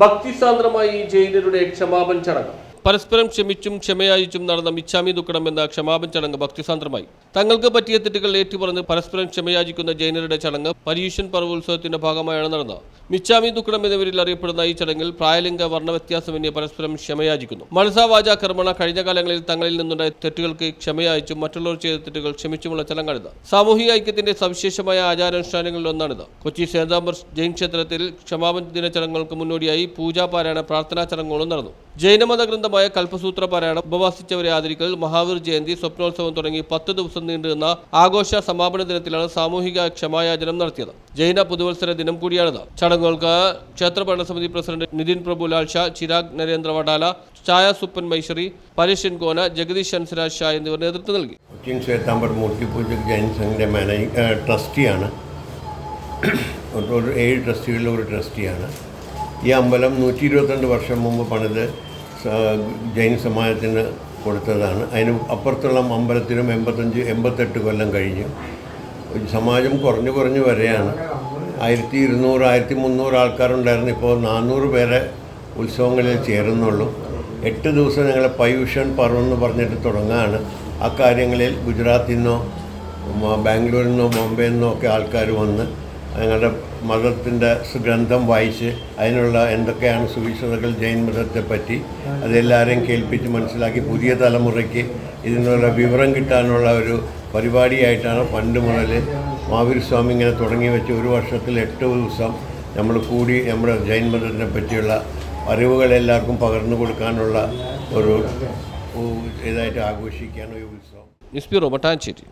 ഭക്തിസാന്ദ്രമായി ജൈനരുടെ ക്ഷമാപൻ ചടങ്ങ്. പരസ്പരം ക്ഷമിച്ചും ക്ഷമയായിച്ചും നടന്ന മിച്ചാമി ദുഃഖണം എന്ന ക്ഷമാപൻ ചടങ്ങ് ഭക്തിസാന്ദ്രമായി. തങ്ങൾക്ക് പറ്റിയ തെറ്റുകൾ ഏറ്റുപറഞ്ഞ് പരസ്പരം ക്ഷമയാചിക്കുന്ന ജൈനരുടെ ചടങ്ങ് പര്യൂഷൻ പർവ് ഉത്സവത്തിന്റെ ഭാഗമായാണ് നടന്നത്. മിച്ചാമി ദുഃഖണം എന്നിവരിൽ അറിയപ്പെടുന്ന ഈ ചടങ്ങിൽ പ്രായലിംഗ വർണവ്യത്യാസമന്യേ പരസ്പരം ക്ഷമയാചിക്കുന്നു. മനസാവാച കർമ്മണ കഴിഞ്ഞ കാലങ്ങളിൽ തങ്ങളിൽ നിന്നുണ്ടായ തെറ്റുകൾക്ക് ക്ഷമയായിച്ചും മറ്റുള്ളവർ ചെയ്ത തെറ്റുകൾ ക്ഷമിച്ചുമുള്ള ചടങ്ങാണിത്. സാമൂഹിക ഐക്യത്തിന്റെ സവിശേഷമായ ആചാരാനുഷ്ഠാനങ്ങളിൽ ഒന്നാണിത്. കൊച്ചി സേതാംബർ ജൈൻ ക്ഷേത്രത്തിൽ ക്ഷമാപന ദിന ചടങ്ങുകൾക്ക് മുന്നോടിയായി പൂജാപാരായണ പ്രാർത്ഥനാ ചടങ്ങുകളും നടന്നു. ജൈനമത ഗ്രന്ഥമായ കൽപ്പസൂത്ര പാരായണം ഉപവാസിച്ചവരെ ആദരിക്കൽ മഹാവീർ ജയന്തി സ്വപ്നോത്സവം തുടങ്ങി പത്ത് ദിവസം നീണ്ടുനിന്ന ആഘോഷ സമാപന ദിനത്തിലാണ് സാമൂഹിക ക്ഷമായാചനം നടത്തിയത്. ജൈന പുതുവത്സര ദിനം കൂടിയാണിത്. ചടങ്ങുകൾക്ക് ക്ഷേത്ര ഭരണസമിതി പ്രസിഡന്റ് നിതിൻ പ്രഭു ലാൽ ഷാ ചിരാഗ് നരേന്ദ്ര വടാല ഛായ സുപ്പൻ മൈശ്വരി പരേഷൻ കോന ജഗദീഷ് ഹൻസരാജ് ഷാ എന്നിവർ നേതൃത്വം നൽകി. മൂർത്തി ട്രസ്റ്റിയാണ്. ഒരു ഏഴ് ട്രസ്റ്റികളിലെ ഒരു ട്രസ്റ്റിയാണ്. ഈ അമ്പലം നൂറ്റി ഇരുപത്തിരണ്ട് വർഷം മുമ്പ് പണിത് ജൈൻ സമാജത്തിന് കൊടുത്തതാണ്. അതിന് അപ്പുറത്തുള്ള അമ്പലത്തിലും എൺപത്തഞ്ച് എൺപത്തെട്ട് കൊല്ലം കഴിഞ്ഞു. സമാജം കുറഞ്ഞു കുറഞ്ഞു വരെയാണ്. ആയിരത്തി ഇരുന്നൂറ് ആയിരത്തി മുന്നൂറ് ആൾക്കാരുണ്ടായിരുന്നു. ഇപ്പോൾ നാനൂറ് പേരെ ഉത്സവങ്ങളിൽ ചേരുന്നുള്ളൂ. എട്ട് ദിവസം ഞങ്ങൾ പയൂഷൻ പർവ് എന്ന് പറഞ്ഞിട്ട് തുടങ്ങുകയാണ് ആ കാര്യങ്ങളിൽ ഗുജറാത്തിൽ നിന്നോ ബാംഗ്ലൂരിൽ നിന്നോ ബോംബെയിൽ നിന്നോ ഒക്കെ ആൾക്കാർ വന്ന് ഞങ്ങളുടെ മതത്തിന്റെ ഗ്രന്ഥം വായിച്ച് അതിനുള്ള എന്തൊക്കെയാണ് സുവിശേഷതകൾ ജൈൻ മതത്തെ പറ്റി അതെല്ലാവരെയും കേൾപ്പിച്ച് മനസ്സിലാക്കി പുതിയ തലമുറയ്ക്ക് ഇതിനുള്ള വിവരം കിട്ടാനുള്ള ഒരു പരിപാടിയായിട്ടാണ് പണ്ട് മുതൽ മാവീർ സ്വാമി ഇങ്ങനെ തുടങ്ങി വെച്ച് ഒരു വർഷത്തിൽ എട്ട് ദിവസം നമ്മൾ കൂടി നമ്മുടെ ജൈൻ മതത്തിനെ പറ്റിയുള്ള അറിവുകൾ എല്ലാവർക്കും പകർന്നു കൊടുക്കാനുള്ള ഒരു ഇതായിട്ട് ആഘോഷിക്കുകയാണ് ഈ ഉത്സവം. News bureau Mattancherry.